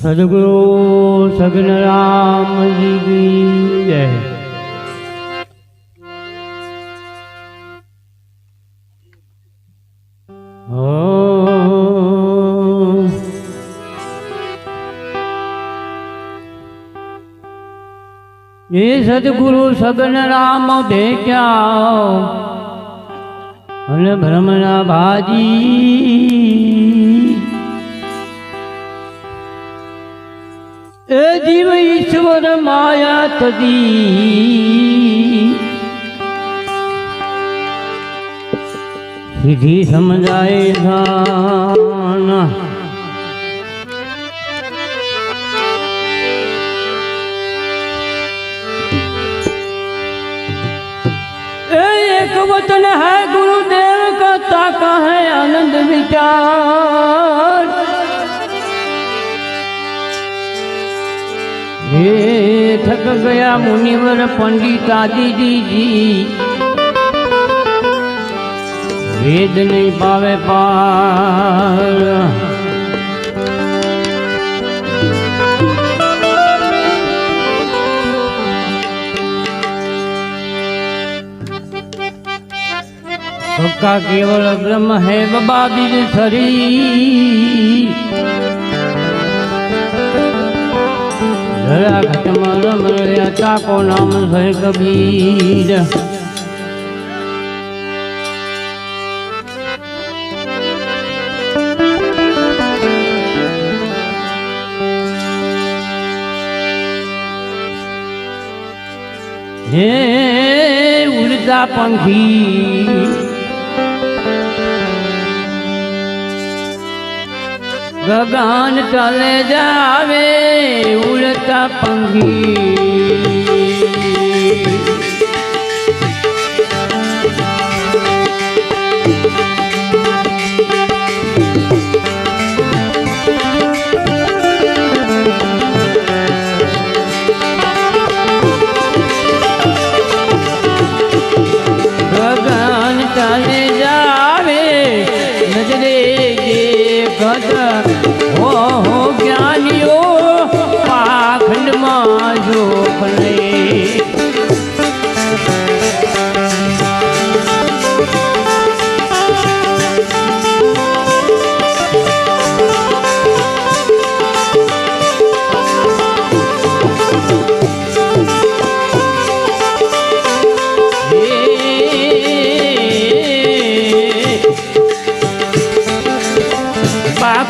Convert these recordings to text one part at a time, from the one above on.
સદગુરુ સગન રામજી કી જય એ સદગુરુ સગન રામ દેખ્યા અને ભ્રમણા ભાજી એ જીવ ઈશ્વર માયા તદી સીધી સમજાય ધાન ए एक वतन है गुरुदेव का ताका है आनंद विचार જગ ગયા મુનિવર પંડિત આદિજીજી વેદ નહીં પાવે પાર. ભક્કા કેવળ બ્રહ્મ હે બબા બીજ સરી ધરા ઘટમાં રમ રહ્યા ચાકો નામ હે કબીર હે ઉડતા પંખી ગગન તલે જાવે ઉડતા પંખી.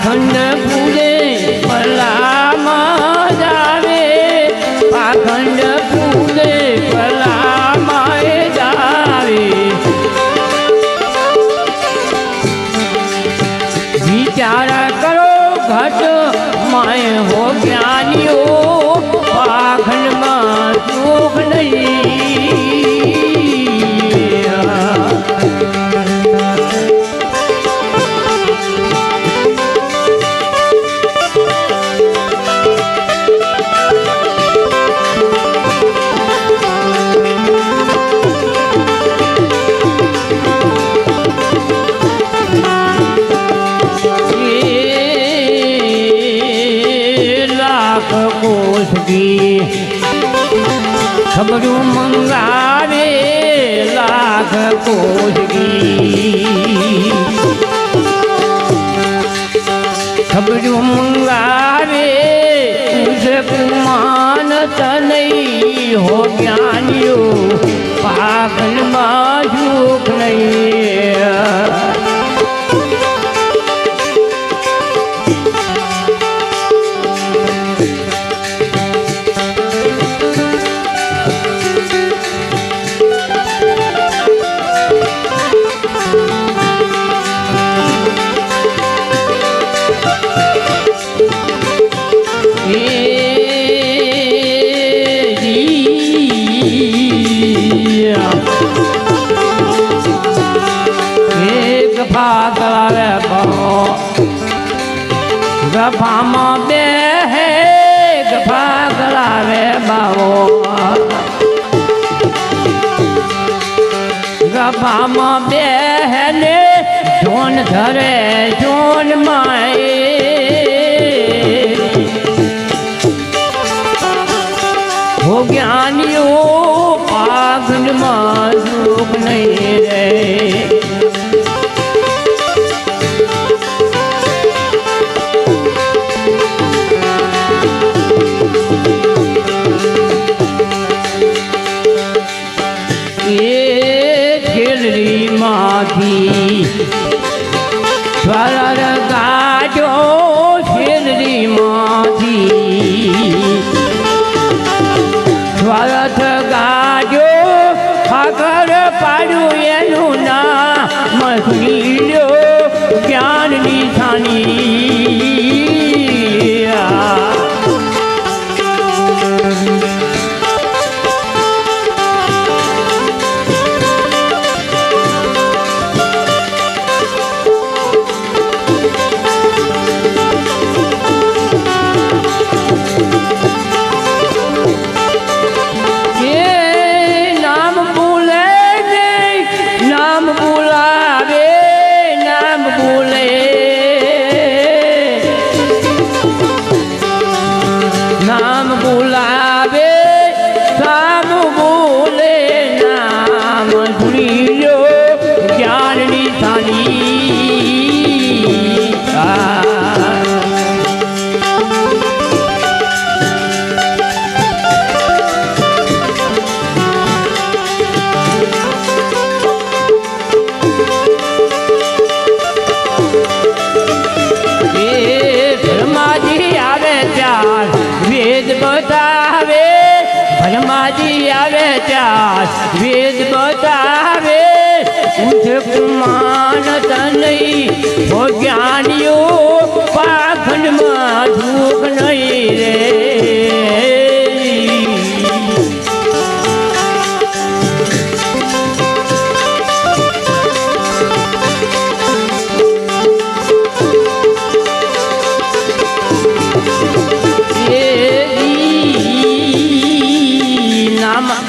પાખંડ ફૂલે પલામાં જાવે પાખંડ પલામાં એ જાવે વિચાર કરો ઘટ માય હો જ્ઞાનીઓ. કી ખબરું મંગાવે લાખ કોષ કી ખબરું મંગાવે કુમાન તનઈ હો જ્ઞાનીઓ પાગલમાં સુખ નહીં. ગફામાં બે હે ને જોન ધરે જોન છેલરીમાંથી સ્વર ગાજો.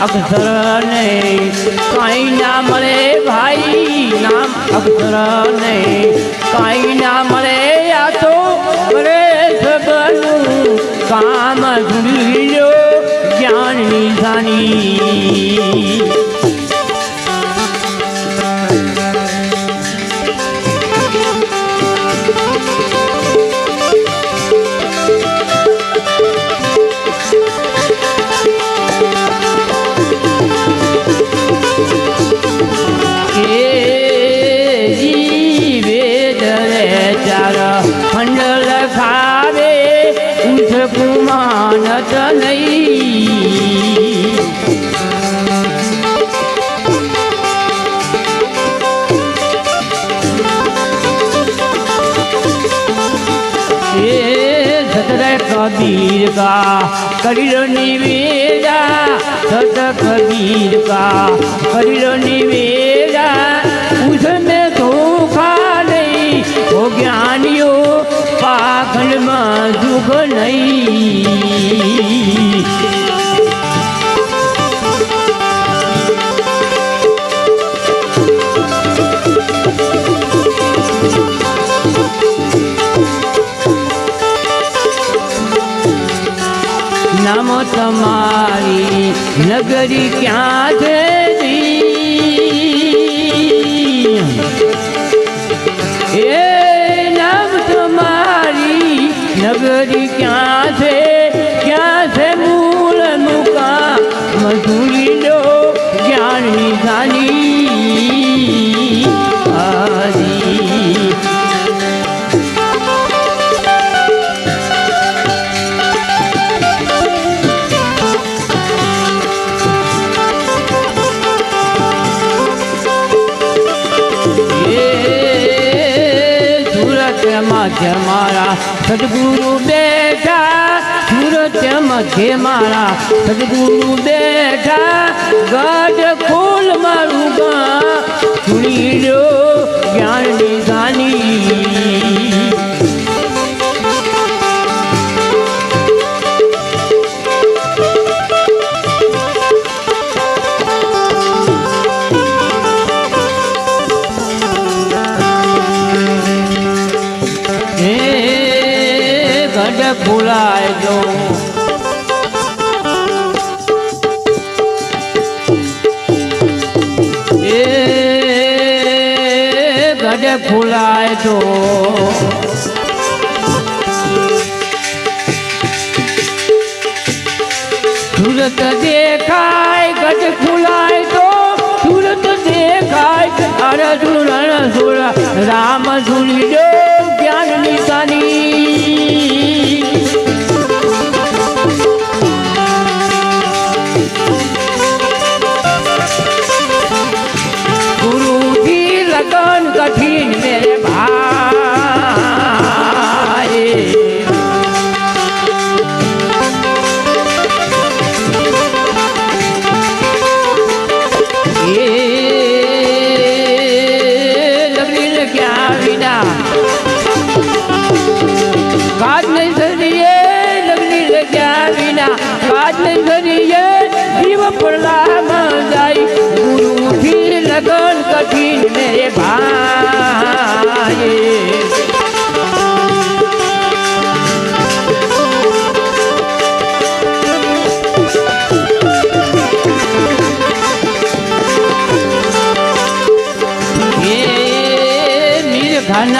અક્ષર નહીં કઈ ના મળે ભાઈ નામ. અક્ષર નહીં કઈ ના મળે આ તો કામ ભૂલી લો જ્ઞાન નિશાની કબીર કા કરીલો નિવેદા સત કબીર કા કરીલો નિવેદા ઉસમે ધોખા નહીં હો જ્ઞાનીઓ પાખંડમાં દુઃખ નહીં નગરી ક્યાં છે? એ નામ તમારી નગરી ક્યાં મધ્ય મારા સદગુરુ બેઠા સુરત્ય મધ્ય મારા સદગુરુ બેઠા, ગઢ ખોલ મારું ગા સુણી લો જ્ઞાન નિશાની ભૂલાઈ જવું ગડે ફૂલાય તો સુરત દેખાય ગજ ફૂલાય તો. સુરત દેખાય, અરે રણ સુર, રામ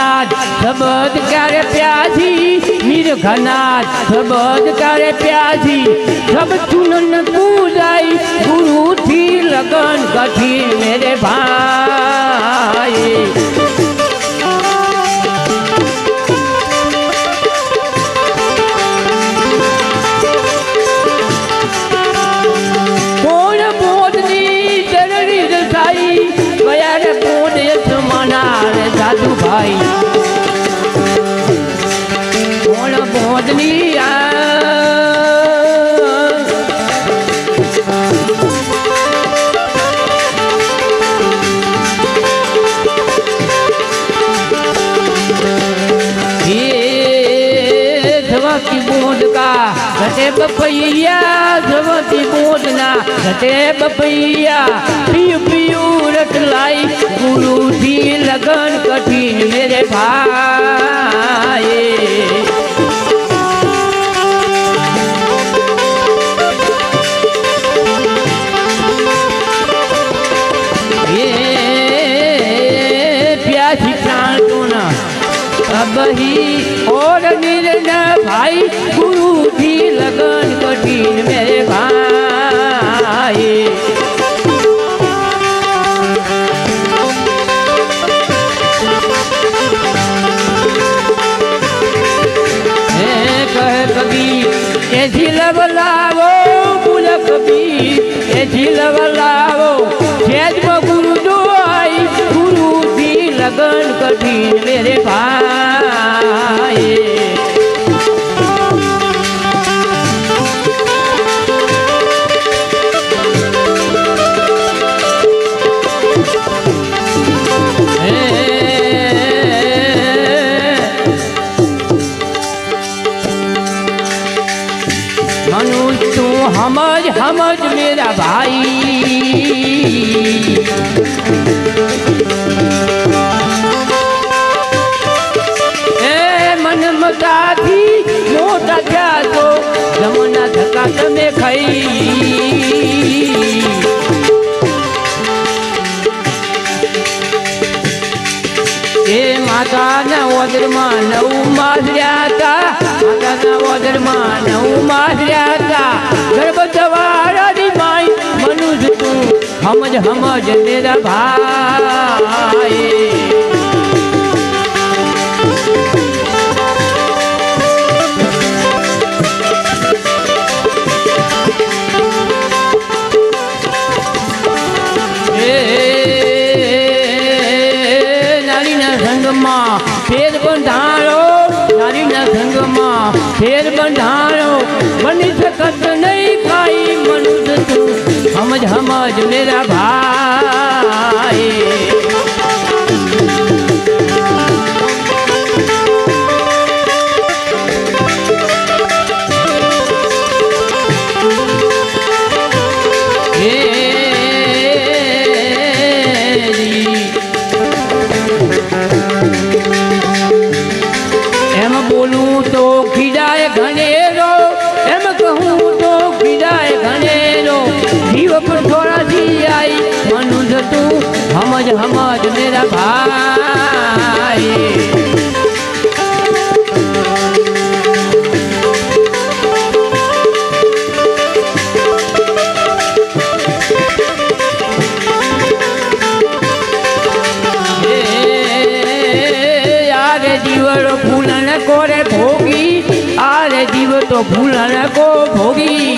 ઘનાથ સબદ ક્યારે પ્યાસી? મીર ઘનાથ સબદ ક્યારે પ્યાસી? સબ ચુનન પૂજાઈ ગુરુથી લગન કઠિન મેરે ભાઈ. અગ્નિ ઘટે બપૈયા જવતી બોધના ઘટે બપૈયા પીયું પીયું રટલાઈ ગુરુથી લગન કઠિન મેરે ભાઈ. I મારા ભાઈ. એ મનમતાથી મોટા થયા તો જમના ધક્કા તમે ખાઈ. એ માતાના ઓદરમાં નવ માજર્યા હતા, માતાના ઓદરમાં નવ માજર્યા સમજ હમજ મેરા ભાઈ સમજ સમજ મેરા ભાઈ. ભૂલણ કોરે ભોગી આરે જીવ તો ભૂલણ કો ભોગી.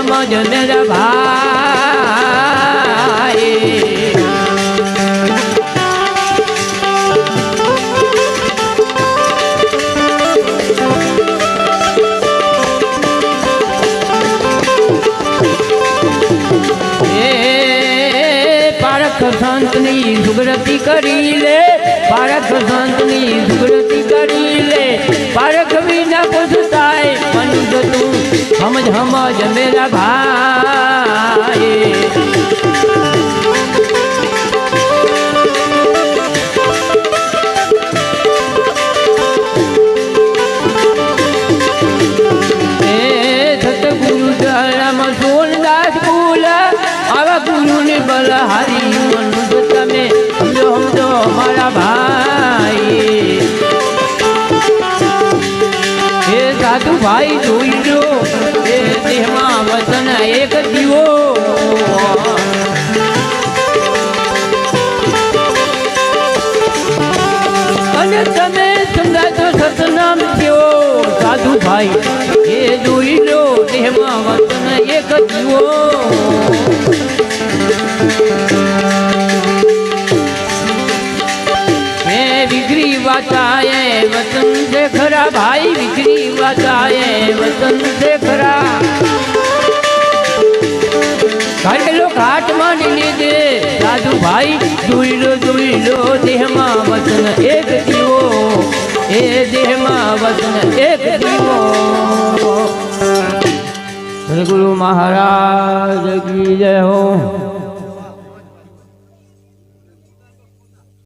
સમજ સમજ મેરા ભાઈ સંતની સુગ્રતિ કરી લે પારખ સંતની સુગ્રતિ કરી લે પારખ વિના તું સમજ સમજ મેરા ભાઈ. ભાઈ સતગુરુ ભાઈ એ જોઈ લો દેહમાં વતન એક જુઓ. વિગરી વાતાએ વતન से ખરા ભાઈ વિગરી વાતાએ વતન से ખરા. ઘરેલો ઘાટ માની લીધે સાધુ ભાઈ જોઈ લો જોઈ લો, દેહમાં વતન એક એ દેહમાં વતન એક દીવો. સદગુરુ મહારાજ કી જય હો.